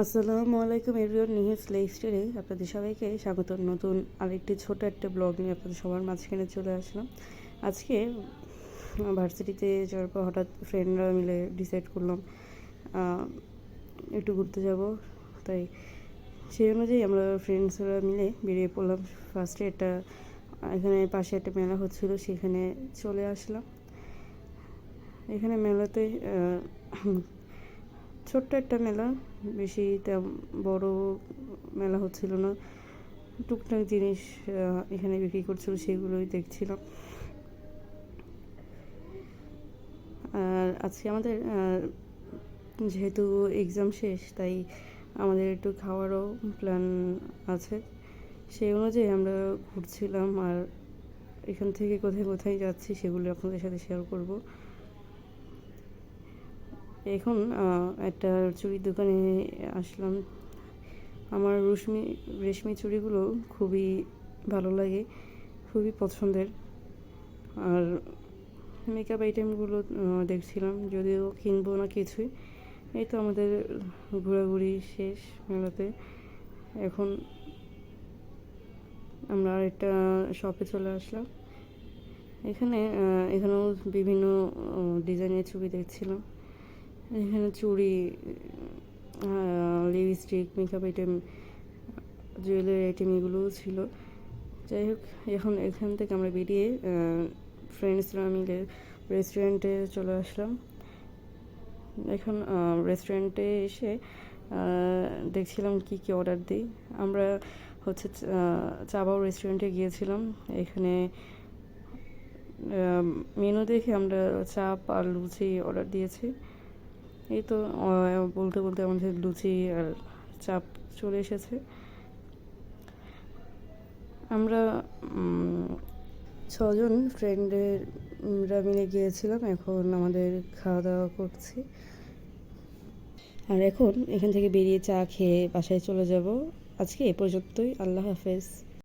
আসসালামু আলাইকুম everyone news লেক্সটারে আপনাদের সবাইকে স্বাগত। নতুন আরেকটি ছোট একটা ব্লগ নিয়ে আপনাদের সবার মাঝখানে চলে আসলাম। আজকে ভার্সিটিতে যাওয়ার পর হঠাৎ ফ্রেন্ডরা মিলে ডিসাইড করলাম একটু ঘুরতে যাব। তাই সেই অনুযায়ী আমরা ফ্রেন্ডসরা মিলে বেরিয়ে পড়লাম। ফার্স্টে একটা, এখানে পাশে একটা মেলা হচ্ছিল, সেখানে চলে আসলাম। এখানে মেলাতে ছোট্ট একটা মেলা, বেশি বড় মেলা হচ্ছিল না। টুকটাক জিনিস এখানে বিক্রি করছিল, সেগুলোই দেখছিলাম আর আজকে আমাদের যেহেতু এক্সাম শেষ, তাই আমাদের একটু খাওয়ারও প্ল্যান আছে। সেই অনুযায়ী আমরা ঘুরছিলাম, আর এখান থেকে কোথায় কোথায় যাচ্ছি, সেগুলো আপনাদের সাথে শেয়ার করব। এখন একটা চুড়ির দোকানে আসলাম। আমার রশ্মি, রেশমি চুড়িগুলো খুবই ভালো লাগে, খুবই পছন্দের। আর মেকআপ আইটেমগুলো দেখছিলাম, যদিও কিনবো না কিছুই। এই তো আমাদের ঘোরাঘুরি শেষ মেলাতে। এখন আমরা আরেকটা শপে চলে আসলাম। এখানে এখানেও বিভিন্ন ডিজাইনের ছবি দেখছিলাম। এখানে চুড়ি lipstick makeup item jewellery item এগুলোও ছিল। যাই হোক, এখন এখান থেকে আমরা বেরিয়ে ফ্রেন্ডসরা মিলে রেস্টুরেন্টে চলে আসলাম। এখন রেস্টুরেন্টে এসে দেখছিলাম কি কি অর্ডার দিই। আমরা হচ্ছে চাবাও রেস্টুরেন্টে গিয়েছিলাম। এখানে মেনু দেখে আমরা চাপ আর লুচি অর্ডার দিয়েছি। এই তো বলতে বলতে আমাদের লুচি আর চাপ চলে এসেছে। আমরা ছজন ফ্রেন্ডেরা মিলে গিয়েছিলাম, এখন আমাদের খাওয়া দাওয়া করছি। আর এখন এখান থেকে বেরিয়ে চা খেয়ে বাসায় চলে যাব। আজকে এ পর্যন্তই, আল্লাহ হাফেজ।